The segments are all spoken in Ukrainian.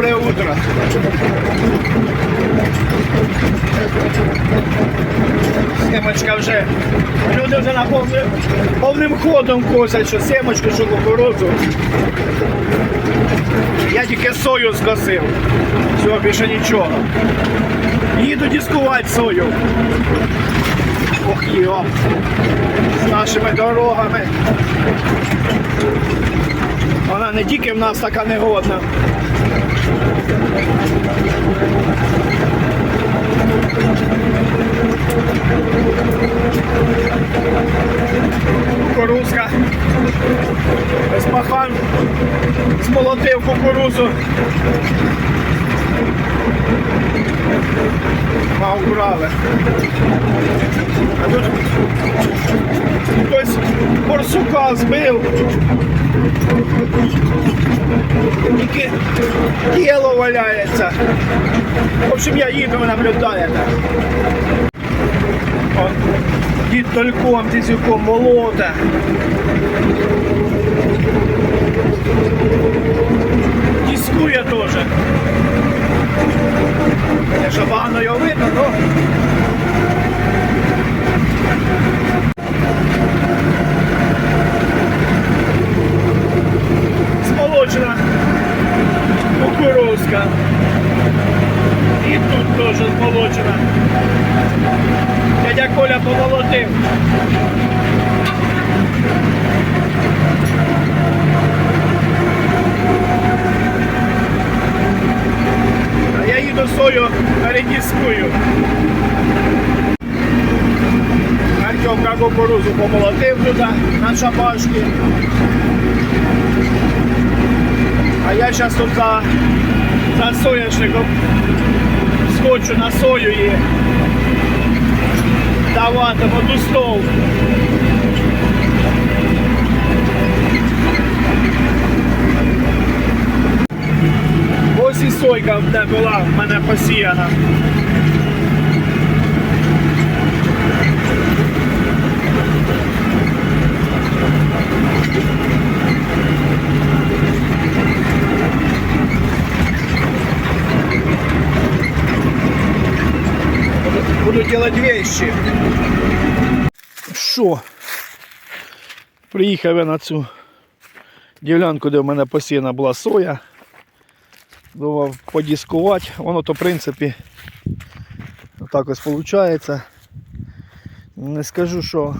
Доброе утро. Семочка вже. Люди вже на повним, повним ходом косять, що семочку, що кукурудзу. Я тільки сою скосив. Все, більше нічого. Їду дискувати сою. Ох, йоп. З нашими дорогами. Не тільки в нас така негодна. Кукурузка. Есмахан змолотив кукурузу. Убрали. А тут хтось борсука збив. Тільки тіло валяється. В общем, я їду, ви наблюдаєте. Дід тольком, тисюком молоте. Дискує теж. Якщо погано його видно, то смолочена кукурузка. І тут теж смолочена. Дядя Коля помолотив. А я їду сою редискую. Артемка кукурузу помолотив туди на шапашки. А я зараз тут за, за соняшником скочу на сою і даватиму до стол. Ось і сойка де була в мене посіяна. Буду делать вещи. Що? Приїхав я на цю ділянку, де в мене посіяна була соя. Думав подіскувати. Воно то в принципі так ось виходить. Не скажу, що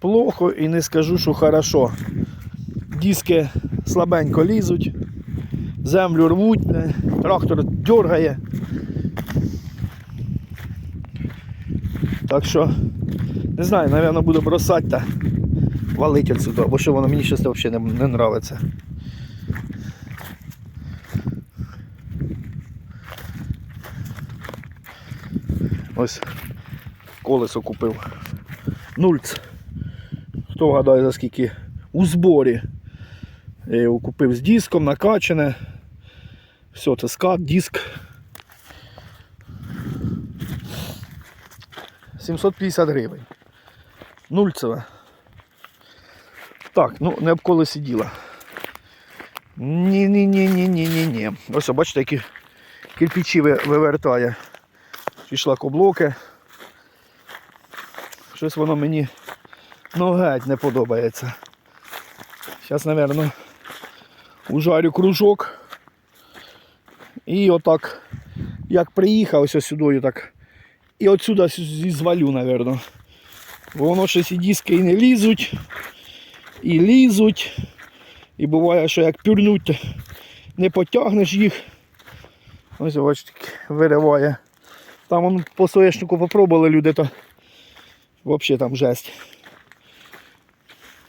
плохо і не скажу, що хорошо. Диски слабенько лізуть, землю рвуть, трактор дергає. Так що, не знаю, напевно, буду бросати та валити отсюда, бо що воно мені щось взагалі не, не нравиться. Ось колесо купив. Нульц. Хто вгадає за скільки? У зборі. Я його купив з диском, накачане. Все, це скат, диск. 750 гривень. Нульцеве. Так, ну не об колесі діла. Ні-ні-ні-ні-ні-ні-ні. Ось, бачите, які кирпичі вивертає. Пішла коблоки. Щось воно мені ну геть не подобається. Зараз, мабуть, ужарю кружок. І отак, як приїхав ось сюди, так. І отсюди сю- звалю, мабуть. Бо воно щось і диски і не лізуть, і лізуть. І буває, що як пюрнуть, не потягнеш їх. Ось бачите, вириває. Там вон по соєшнику попробували люди, то взагалі там жесть.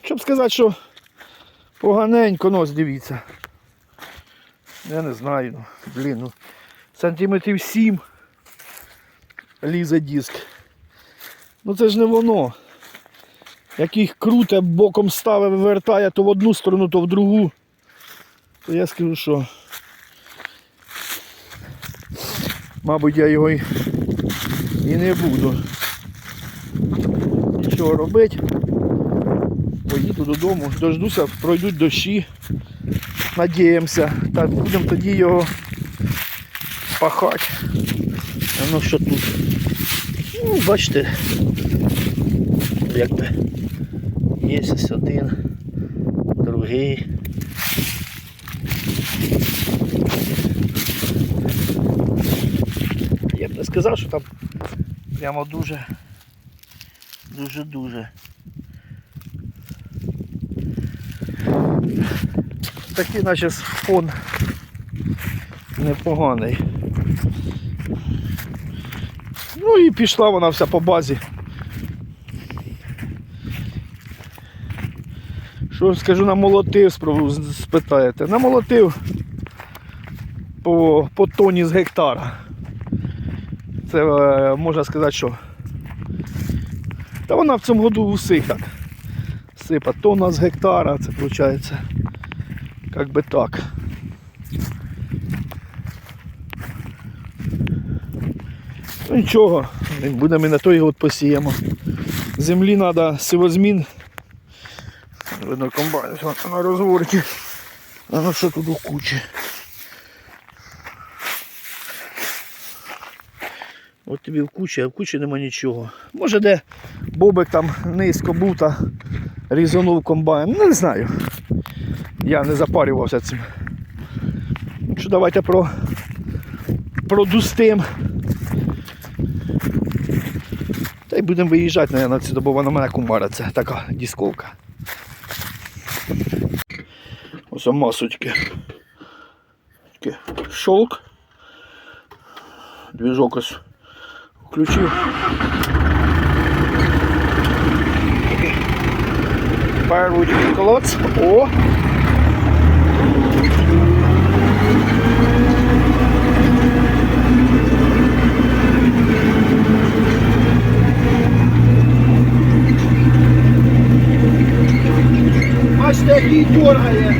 Щоб сказати, що поганенько, ну ось дивіться. Я не знаю, ну, блін, ну, сантиметрів 7 лізе диск. Ну це ж не воно. Як їх круте, боком ставить, вивертає то в одну сторону, то в другу. То я скажу, що мабуть я його і, і не буду нічого робити. Поїду додому, дождуся, пройдуть дощі. Надіємося. Та будемо тоді його пахати. А ну що тут? Ну, бачите, якби є ось один, другий. Я б не сказав, що там прямо дуже, дуже-дуже. Такий наче фон непоганий. Ну і пішла вона вся по базі. Що скажу, намолотив, спитаєте. Намолотив по, по тоні з гектара. Це е, можна сказати, що. Та вона в цьому году усіх так. Сипа тонна з гектара, це виходить. Як би так. Ну нічого, будемо і на той год посіємо. Землі треба сивозмін. Видно комбайн на розворці. А ну що тут у кучі? От тобі в кучі, а в кучі нема нічого. Може де бобик там низько був та різанув комбайн. Не знаю. Я не запарювався цим. Що давайте про продустим. Та й будемо виїжджати, наверное, сюди, бо вона мене кумара, це така дисковка. Ось масочки. Шолк. Двіжок ось включив. Первий колодц. О! Бачите, який дергає.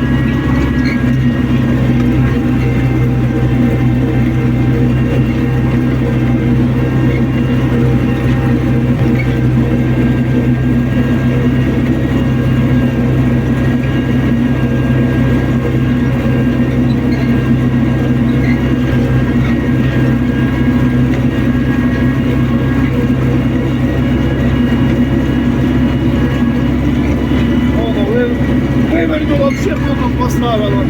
Воно ви- вивернуло, все воно поставило.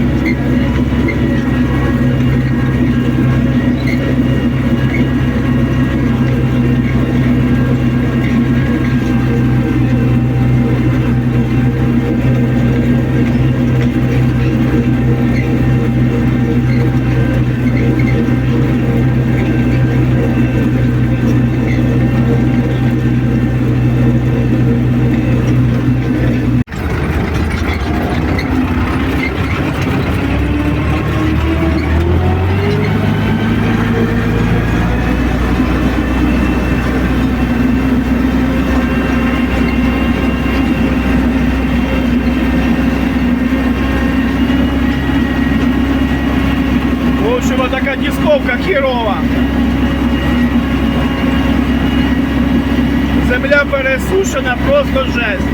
В общем, вот дисковка херова. Земля пересушена, просто жесть.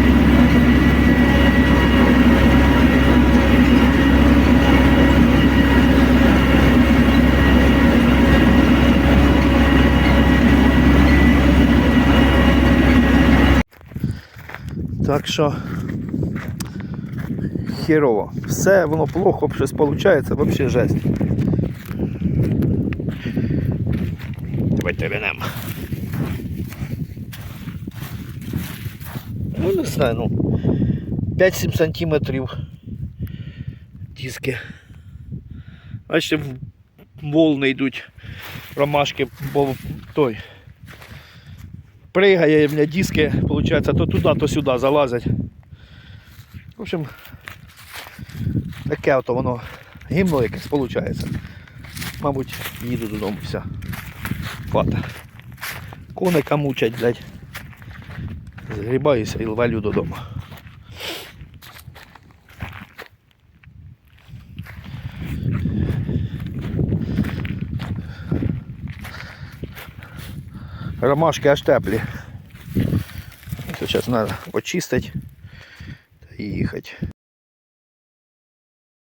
Так що херово. Все воно плохо щось виходить, взагалі жесть. Давайте винемо. Ну не знаю, ну 5-7 сантиметрів диски. Бачите, волни йдуть, ромашки, бо той. Пригає, в мене диски, виходить, то туди, то сюди залазять. В общем, таке ото воно гімно якесь виходить. Мабуть, їду додому все. Хвата. Коника мучать, блядь. Згрібаюся і валю додому. Ромашки аж теплі. Зараз треба почистити. їхати.